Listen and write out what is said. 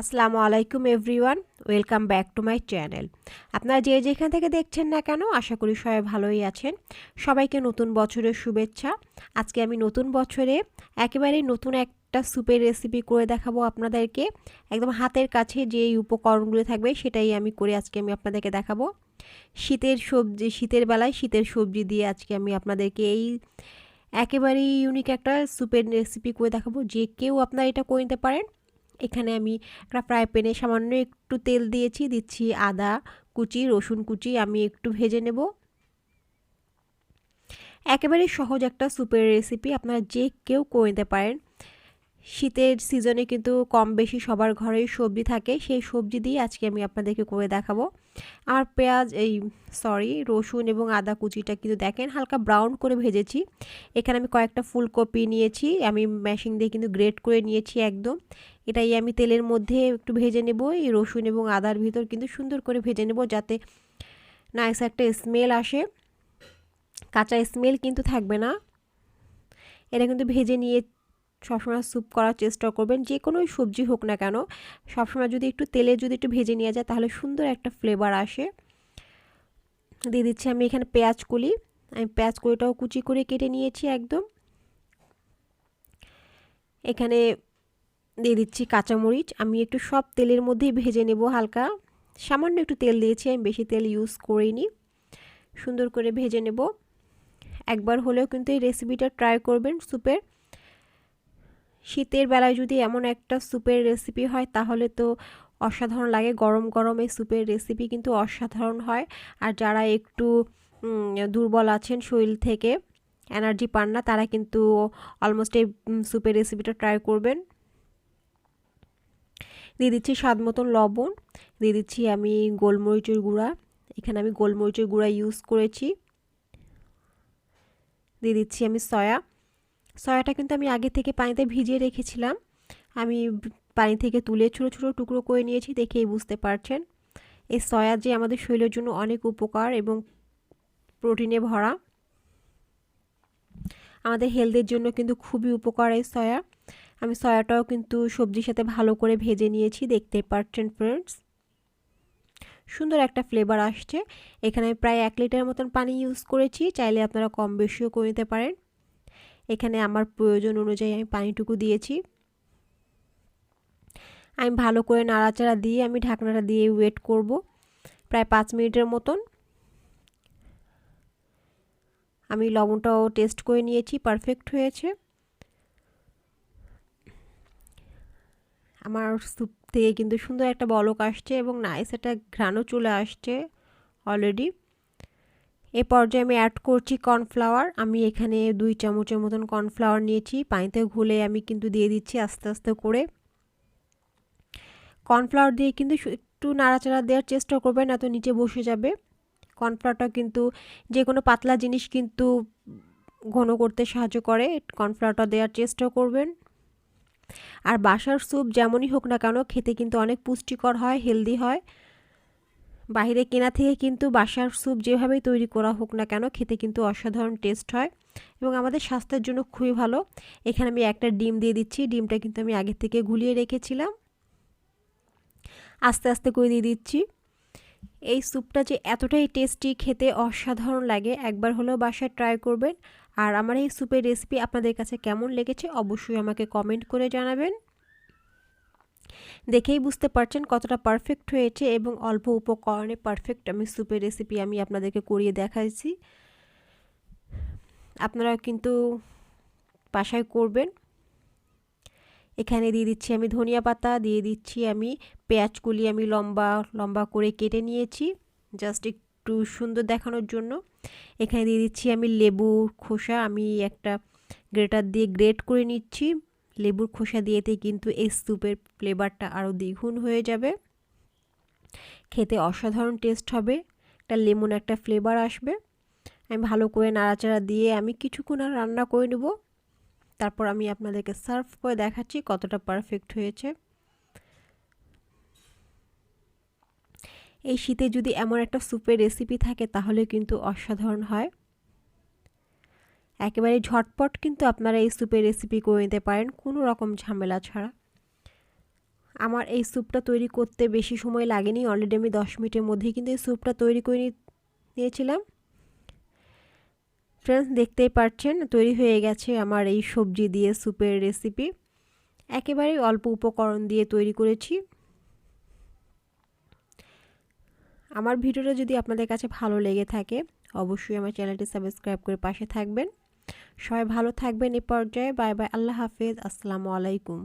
আসসালামু আলাইকুম everyone, welcome back to my channel. আপনারা যে যেখান থেকে দেখছেন না কেন, আশা করি সবাই ভালোই আছেন। সবাইকে নতুন বছরের শুভেচ্ছা। আজকে আমি নতুন বছরে একেবারেই নতুন একটা স্যুপের রেসিপি করে দেখাবো আপনাদেরকে। একদম হাতের কাছে যে উপকরণগুলো থাকবে, সেটাই আমি করে আজকে আমি আপনাদেরকে দেখাবো। শীতের সবজি, শীতের বেলায় শীতের সবজি দিয়ে আজকে আমি আপনাদেরকে এই একেবারেই ইউনিক একটা স্যুপের রেসিপি করে দেখাবো। যে কেউ আপনারা এটা করে নিতে পারেন এখানে আমি একটা ফ্রাই প্যানে সামান্য একটু তেল দিয়েছি, দিচ্ছি আদা কুচি, রসুন কুচি, আমি একটু ভেজে নেব। একেবারে সহজ একটা সুপের রেসিপি আপনারা যে কেউ করে নিতে পারেন। শীতের সিজনে কিন্তু কম বেশি সবার ঘরেই সবজি থাকে, সেই সবজি দিয়ে আজকে আমি আপনাদেরকে করে দেখাবো। আর পেঁয়াজ, এই সরি রসুন এবং আদা কুচিটা কিন্তু দেখেন হালকা ব্রাউন করে ভেজেছি। এখানে আমি কয়েকটা ফুলকপি নিয়েছি, আমি মেশিন দিয়ে কিন্তু গ্রেট করে নিয়েছি একদম। এটাই আমি তেলের মধ্যে একটু ভেজে নেব, এই রসুন এবং আদার ভিতর কিন্তু সুন্দর করে ভেজে নেব যাতে নাইস একটা স্মেল আসে। কাঁচা স্মেল কিন্তু থাকবে না। এটা কিন্তু ভেজে নিয়ে সবসময় স্যুপ করার চেষ্টা করবেন, যে কোনো সবজি হোক না কেন। সবসময় যদি একটু তেলে যদি একটু ভেজে নিয়ে যায়, তাহলে সুন্দর একটা ফ্লেভার আসে। দিয়ে দিচ্ছি আমি এখানে পেঁয়াজ কুলি। আমি পেঁয়াজ কুলিটাও কুচি করে কেটে নিয়েছি একদম। এখানে দিয়ে দিচ্ছি কাঁচামরিচ। আমি একটু সব তেলের মধ্যেই ভেজে নেব হালকা। সামান্য একটু তেল দিয়েছি, আমি বেশি তেল ইউজ করিনি। সুন্দর করে ভেজে নেব। একবার হলেও কিন্তু এই রেসিপিটা ট্রাই করবেন স্যুপের শীতের বেলায় যদি এমন একটা স্যুপের রেসিপি হয়, তাহলে তো অসাধারণ লাগে। গরম গরম এই স্যুপের রেসিপি কিন্তু অসাধারণ হয়। আর যারা একটু দুর্বল আছেন শরীর থেকে এনার্জি পান না, তারা কিন্তু অলমোস্ট এই স্যুপের রেসিপিটা ট্রাই করবেন। দিয়ে দিচ্ছি স্বাদ মতন লবণ। দিয়ে দিচ্ছি আমি গোলমরিচের গুঁড়া। এখানে আমি গোলমরিচের গুঁড়া ইউজ করেছি। দিয়ে দিচ্ছি আমি সয়া সয়াটা কিন্তু আমি আগে থেকে পানিতে ভিজিয়ে রেখেছিলাম। আমি পানি থেকে তুলে ছোটো ছোটো টুকরো করে নিয়েছি দেখেই বুঝতে পারছেন। এই সয়া যে আমাদের শরীরের জন্য অনেক উপকার এবং প্রোটিনে ভরা। আমাদের হেলথের জন্য কিন্তু খুবই উপকার এই সয়া। আমি সয়াটাও কিন্তু সবজির সাথে ভালো করে ভেজে নিয়েছি, দেখতে পাচ্ছেন ফ্রেন্ডস সুন্দর একটা ফ্লেভার আসছে। এখানে প্রায় এক লিটার মতন পানি ইউজ করেছি, চাইলে আপনারা কম বেশিও করে নিতে পারেন। এখানে আমার প্রয়োজন অনুযায়ী আমি পানিটুকু দিয়েছি। আমি ভালো করে নাড়াচাড়া দিয়ে আমি ঢাকনাটা দিয়ে ওয়েট করব প্রায় পাঁচ মিনিটের মতন। আমি লবণটাও টেস্ট করে নিয়েছি, পারফেক্ট হয়েছে। আমার স্যুপ থেকে কিন্তু সুন্দর একটা বলক আসছে এবং নাইস একটা ঘ্রাণও চলে আসছে অলরেডি। এ পর্যায়ে আমি অ্যাড করছি কর্নফ্লাওয়ার আমি এখানে দুই চামচের মতন কর্নফ্লাওয়ার নিয়েছি। পানিতে ঘুলে আমি কিন্তু দিয়ে দিচ্ছি আস্তে আস্তে করে। কর্নফ্লাওয়ার দিয়ে কিন্তু একটু নাড়াচাড়া দেওয়ার চেষ্টা করবেন, না তো নিচে বসে যাবে। কর্নফ্লাওয়ারটা কিন্তু যে কোনো পাতলা জিনিস কিন্তু ঘন করতে সাহায্য করে। কর্নফ্লাওয়ারটা দেওয়ার চেষ্টা করবেন। আর বাসার স্যুপ যেমনই হোক না কেন, খেতে কিন্তু অনেক পুষ্টিকর হয় হেলদি হয়। বাইরে কেনা থেকে কিন্তু বাসার স্যুপ যেভাবেই তৈরি করা হোক না কেন খেতে কিন্তু অসাধারণ টেস্ট হয় এবং আমাদের স্বাস্থ্যের জন্য খুবই ভালো। এখানে আমি একটা ডিম দিয়ে দিচ্ছি। ডিমটা কিন্তু আমি আগে থেকে গুলিয়ে রেখেছিলাম। আস্তে আস্তে করে দিয়ে দিচ্ছি। এই স্যুপটা যে এতটাই টেস্টি, খেতে অসাধারণ লাগে, একবার হলেও বাসায় ট্রাই করবেন। আর আমার এই স্যুপের রেসিপি আপনাদের কাছে কেমন লেগেছে অবশ্যই আমাকে কমেন্ট করে জানাবেন। দেখেই বুঝতে পারছেন কতটা পারফেক্ট হয়েছে এবং অল্প উপকরণে পারফেক্ট আমি স্যুপের রেসিপি আমি আপনাদেরকে করিয়ে দেখাইছি। আপনারা কিন্তু বাসায় করবেন। এখানে দিয়ে দিচ্ছি আমি ধনিয়া পাতা, দিয়ে দিচ্ছি আমি পেঁয়াজগুলি আমি লম্বা লম্বা করে কেটে নিয়েছি জাস্ট একটু সুন্দর দেখানোর জন্য। এখানে দিয়ে দিচ্ছি আমি লেবু খোসা, আমি একটা গ্রেটার দিয়ে গ্রেট করে নিচ্ছি। লেবুর খোসা দিয়েতে কিন্তু এই স্যুপের ফ্লেভারটা আরও দ্বিগুণ হয়ে যাবে। খেতে অসাধারণ টেস্ট হবে, একটা লেমন একটা ফ্লেভার আসবে। আমি ভালো করে নাড়াচাড়া দিয়ে আমি কিছুক্ষণ আর রান্না করে নেব। তারপর আমি আপনাদেরকে সার্ভ করে দেখাচ্ছি কতটা পারফেক্ট হয়েছে। এই শীতে যদি এমন একটা স্যুপের রেসিপি থাকে তাহলে কিন্তু অসাধারণ হয়। একেবারে ঝটপট কিন্তু আপনারা এই স্যুপের রেসিপি করে নিতে পারেন, কোনো রকম ঝামেলা ছাড়া। আমার এই স্যুপটা তৈরি করতে বেশি সময় লাগেনি অলরেডি আমি দশ মিনিটের মধ্যেই কিন্তু এই স্যুপটা তৈরি করে নিয়েছিলাম। ফ্রেন্ডস দেখতেই পাচ্ছেন তৈরি হয়ে গেছে আমার এই সবজি দিয়ে স্যুপের রেসিপি একেবারেই অল্প উপকরণ দিয়ে তৈরি করেছি। আমার ভিডিওটা যদি আপনাদের কাছে ভালো লেগে থাকে, অবশ্যই আমার চ্যানেলটি সাবস্ক্রাইব করে পাশে থাকবেন। সবাই ভালো থাকবেন এ পর্যায়ে। বাই বাই আল্লাহ হাফিজ। আসসালামু আলাইকুম।